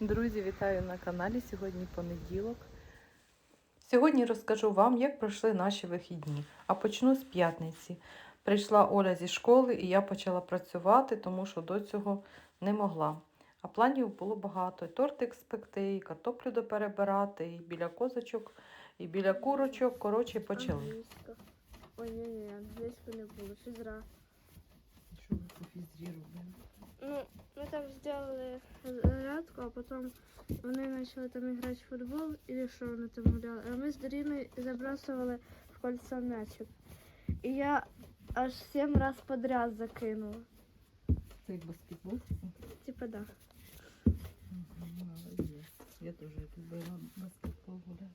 Друзі, вітаю на каналі. Сьогодні понеділок. Сьогодні розкажу вам, як пройшли наші вихідні. А почну з п'ятниці. Прийшла Оля зі школи і я почала працювати, тому що до цього не могла. А планів було багато. І тортик спекти, і картоплю доперебирати, і біля козочок, і біля курочок. Коротше, почали. Англійська. Ой, ні, ні, англійську не було, фізра. Що ви по фізрі робили? Ну, ми там зробили зарядку, а потім вони почали там грати в футбол, і що вони там гуляли. А ми з Даріною забрасували в кольцо м'ячик. І я аж сім раз подряд закинула. Це як баскетбол? Типа да. Молодець. Я теж любила баскетбол гуляти.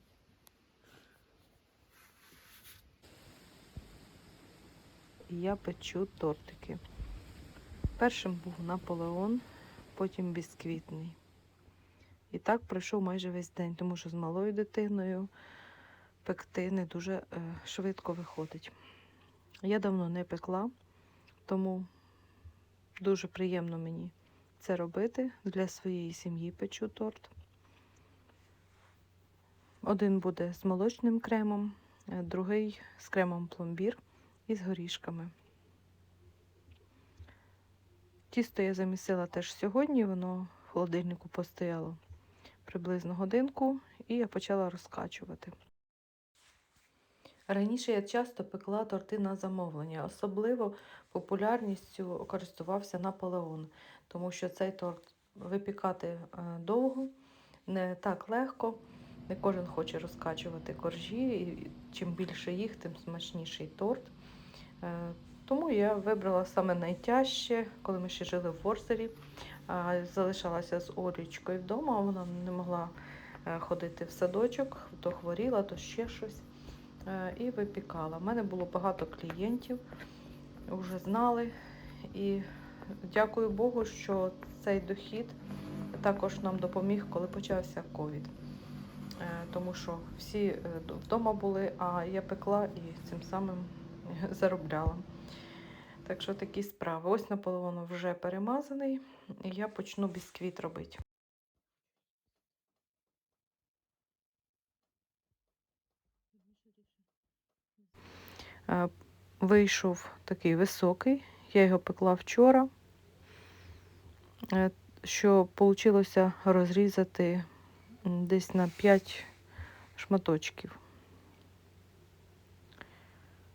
Я печу тортики. Першим був Наполеон, потім бісквітний. І так пройшов майже весь день, тому що з малою дитиною пекти не дуже е, швидко виходить. Я давно не пекла, тому дуже приємно мені це робити. Для своєї сім'ї печу торт. Один буде з молочним кремом, е, другий з кремом пломбір і з горішками. Тісто я замісила теж сьогодні, воно в холодильнику постояло приблизно годинку, і я почала розкачувати. Раніше я часто пекла торти на замовлення, особливо популярністю користувався Наполеон, тому що цей торт випікати е, довго, не так легко. Не кожен хоче розкачувати коржі, і чим більше їх, тим смачніший торт. Тому я вибрала саме найтяжче, коли ми ще жили в Ворзері. Залишалася з Олічкою вдома, вона не могла е, ходити в садочок, то хворіла, то ще щось. Е, І випікала. У мене було багато клієнтів, вже знали. І дякую Богу, що цей дохід також нам допоміг, коли почався ковід. Е, Тому що всі вдома були, а я пекла і цим самим заробляла. Так що такі справи. Ось наполовину вже перемазаний, і я почну бісквіт робити. Е, Вийшов такий високий, я його пекла вчора, Е, що вийшло розрізати десь на 5 шматочків.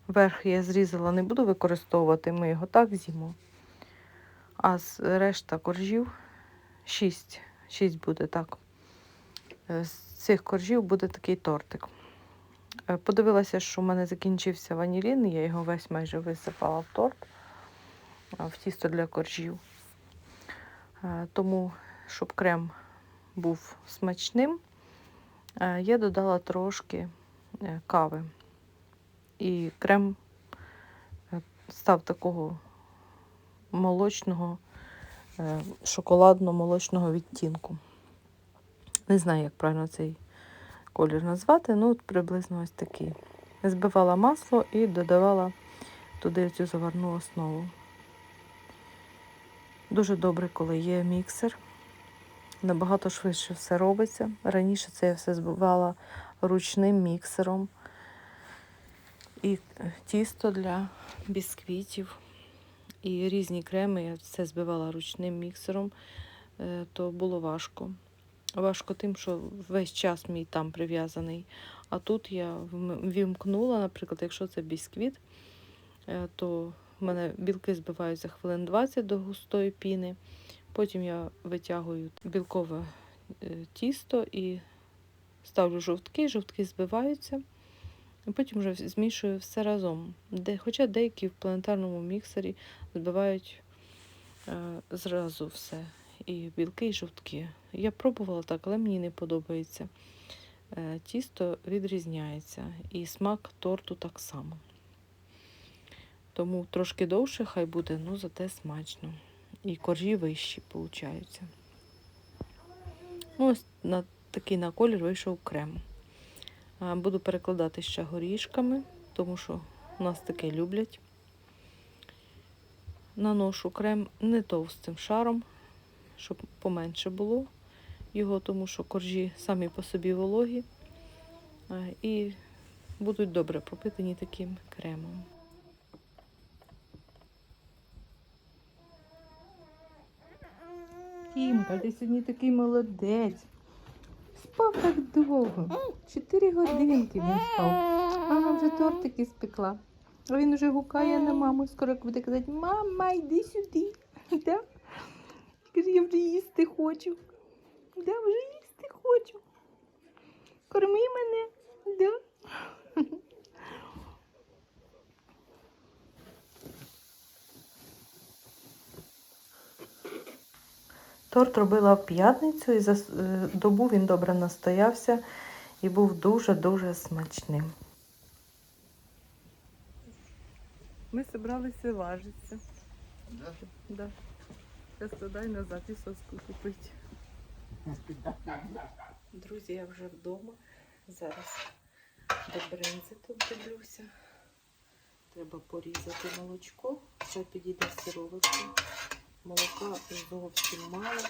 Верх я зрізала, не буду використовувати, ми його так з'їмо. А з решта коржів 6, 6 буде так. Е, З цих коржів буде такий тортик. Е, Подивилася, що в мене закінчився ванілін, я його весь майже висипала в торт, в тісто для коржів. Е, Тому, щоб крем був смачним, е, я додала трошки е, кави. І крем е, став такого молочного, е, шоколадно-молочного відтінку. Не знаю, як правильно цей колір назвати, ну от приблизно ось такий. Збивала масло і додавала туди цю заварну основу. Дуже добре, коли є міксер. Набагато швидше все робиться. Раніше це я все збивала ручним міксером. І е, тісто для бісквітів, і різні креми. Я все збивала ручним міксером, е, то було важко. Важко тим, що весь час мій там прив'язаний. А тут я вімкнула, наприклад, якщо це бісквіт, е, то в мене білки збивають за хвилин 20 до густої піни. Потім я витягую білкове тісто і ставлю жовтки, жовтки збиваються. Потім вже змішую все разом. Де, хоча деякі в планетарному міксері збивають е, зразу все. І білки, і жовтки. Я пробувала так, але мені не подобається. Е, тісто відрізняється. І смак торту так само. Тому трошки довше хай буде, ну зате смачно. І коржі вищі. Ну, ось на такий на колір вийшов крем. Буду перекладати ще горішками, тому що нас таке люблять. Наношу крем не товстим шаром, щоб поменше було. його, тому що коржі самі по собі вологі і будуть добре пропитані таким кремом. Тімка, ти сьогодні такий молодець. Спав так довго. Чотири годинки він спав. Мама вже тортики спекла. А він вже гукає на маму. Скоро буде казати, мама, йди сюди. Да? Каже, я вже їсти хочу. Да, вже їсти хочу. Корми мене. Да? Торт робила в п'ятницю і за е, добу він добре настоявся і був дуже-дуже смачним. Ми зібралися важитися. Да? Да. Зараз туди назад і соску купити. Друзі, я вже вдома. Зараз до бринзи тут дивлюся. Треба порізати молочко. Це підійде сироватку. Молока зовсім мало.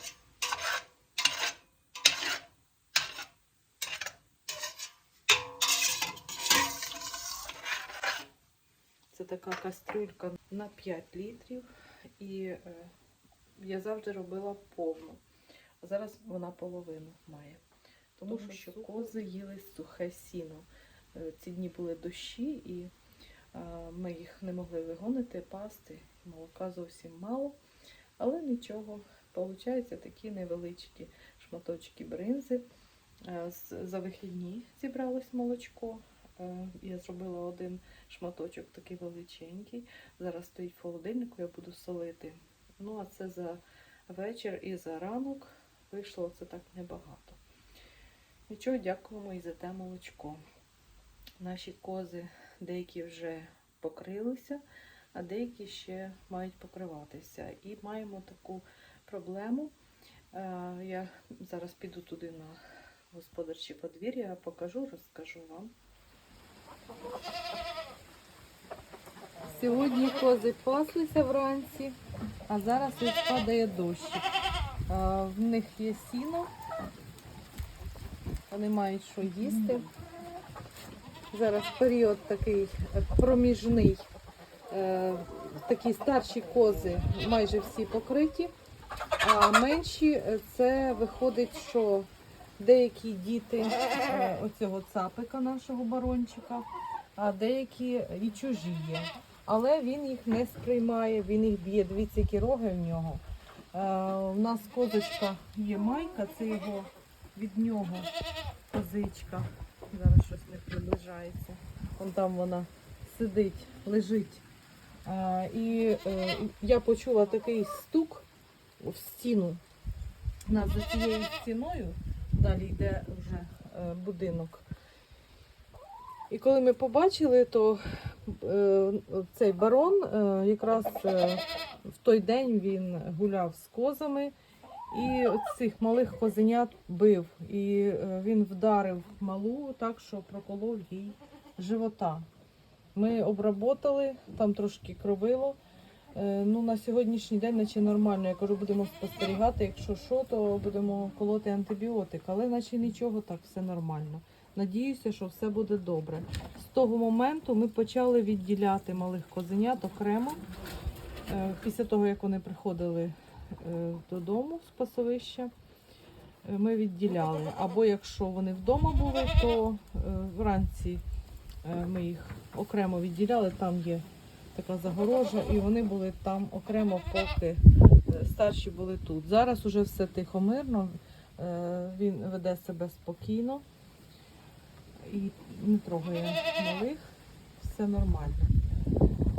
Це така кастрюлька на 5 літрів. І е, я завжди робила повну. А зараз вона половину має. Тому, Тому що, кози їли сухе сіно. Е, Ці дні були дощі, і ми їх не могли вигонити, пасти. Молока зовсім мало. Але нічого, получаються такі невеличкі шматочки бринзи. Е, За вихідні зібралось молочко. Е, Я зробила один шматочок такий величенький. Зараз стоїть в холодильнику, я буду солити. Ну, а це за вечір і за ранок вийшло це так небагато. Нічого, дякуємо і за те молочко. Наші кози деякі вже покрилися, а деякі ще мають покриватися. І маємо таку проблему. Е, Я зараз піду туди на господарче подвір'я, покажу, розкажу вам. Сьогодні кози паслися вранці, а зараз ось падає дощ. В них є сіно, вони мають що їсти. Зараз період такий е, проміжний. Е, Такі старші кози майже всі покриті, а менші е, це виходить, що деякі діти е, оцього цапика нашого барончика, а деякі і чужі є. Але він їх не сприймає, він їх б'є. Дивіться, які роги в нього. У нас козочка є майка, це його від нього козичка. Зараз щось не приближається. Вон там вона сидить, лежить. І е, я почула такий стук в стіну. У за цією стіною далі йде вже е, будинок. І коли ми побачили, то е, цей барон якраз в той день він гуляв з козами і цих малих козенят бив. І він вдарив малу так, що проколов їй живота. Ми обработали, там трошки кровило. Е, Ну, на сьогоднішній день наче нормально. Я кажу, будемо спостерігати. Якщо що, то будемо колоти антибіотик. Але наче нічого, так все нормально. Надіюся, що все буде добре. З того моменту ми почали відділяти малих козенят окремо. Е, Після того, як вони приходили е, додому з пасовища, ми відділяли. Або якщо вони вдома були, то вранці ми їх окремо відділяли. Там є така загорожа, і вони були там окремо, поки е, старші були тут. Зараз уже все тихо мирно, е, він веде себе спокійно і не трогає малих, все нормально.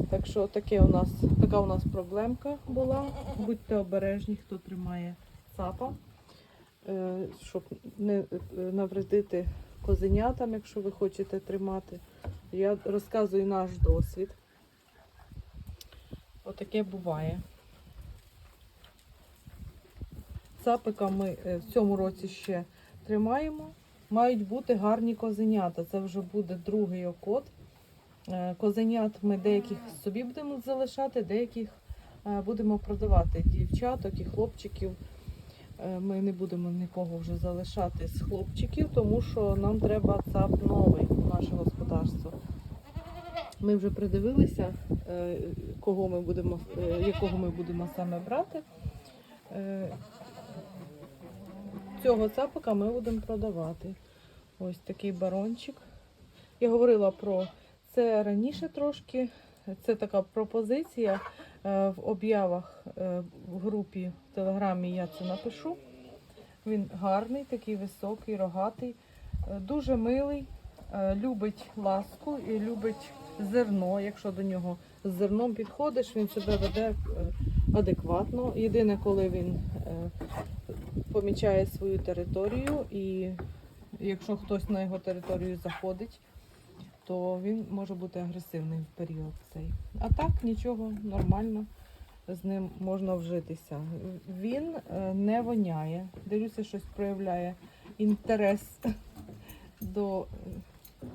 Так що таке у нас, така у нас проблемка була. Будьте обережні, хто тримає цапа, е, щоб не е, навредити козенятам, якщо ви хочете тримати. Я розказую наш досвід. Отаке буває. Цапика ми е, в цьому році ще тримаємо. Мають бути гарні козенята. Це вже буде другий окот. Е, Козенят ми деяких собі будемо залишати, деяких е, будемо продавати дівчаток і хлопчиків. Е, Ми не будемо нікого вже залишати з хлопчиків, тому що нам треба ЦАП новий у наше господарство. Ми вже придивилися, е, кого ми будемо, е, якого ми будемо саме брати. Цього цапика ми будемо продавати. Ось такий барончик. Я говорила про це раніше трошки. Це така пропозиція. В об'явах в групі в Телеграмі я це напишу. Він гарний, такий високий, рогатий, е, дуже милий, е, любить ласку і любить зерно. Якщо до нього з зерном підходиш, він себе веде е, адекватно. Єдине, коли він помічає свою територію, і якщо хтось на його територію заходить, то він може бути агресивний в період цей. А так нічого нормально. З ним можна вжитися. Він е, не воняє. Дивлюся, щось проявляє інтерес до е,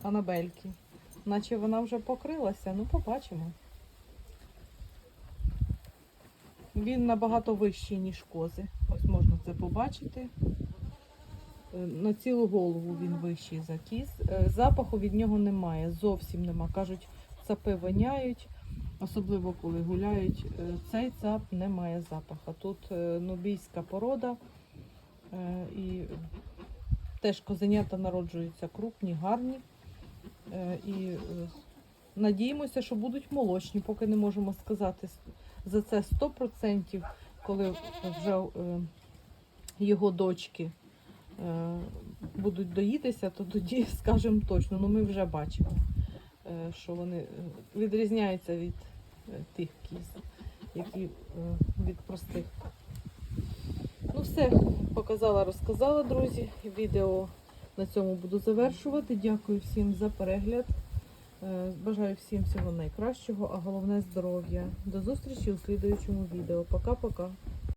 Анабельки. Наче вона вже покрилася, ну побачимо. Він набагато вищий, ніж кози. Ось можна це побачити. Е, На цілу голову він вищий за кіз. Запаху від нього немає, зовсім нема. Кажуть, цапи воняють, особливо коли гуляють. Е, Цей цап не має запаха. Тут е, нубійська порода е, і теж козенята народжуються крупні, гарні. І надіємося, що будуть молочні, поки не можемо сказати за це 100%, коли вже його дочки будуть доїтися, то тоді скажемо точно. Ну ми вже бачимо, що вони е, відрізняються від е, тих кіз, які е, від простих. Ну все, показала, розказала, друзі. Відео на цьому буду завершувати. Дякую всім за перегляд. Е, Бажаю всім всього найкращого, а головне здоров'я. До зустрічі у слідуючому відео. Пока-пока.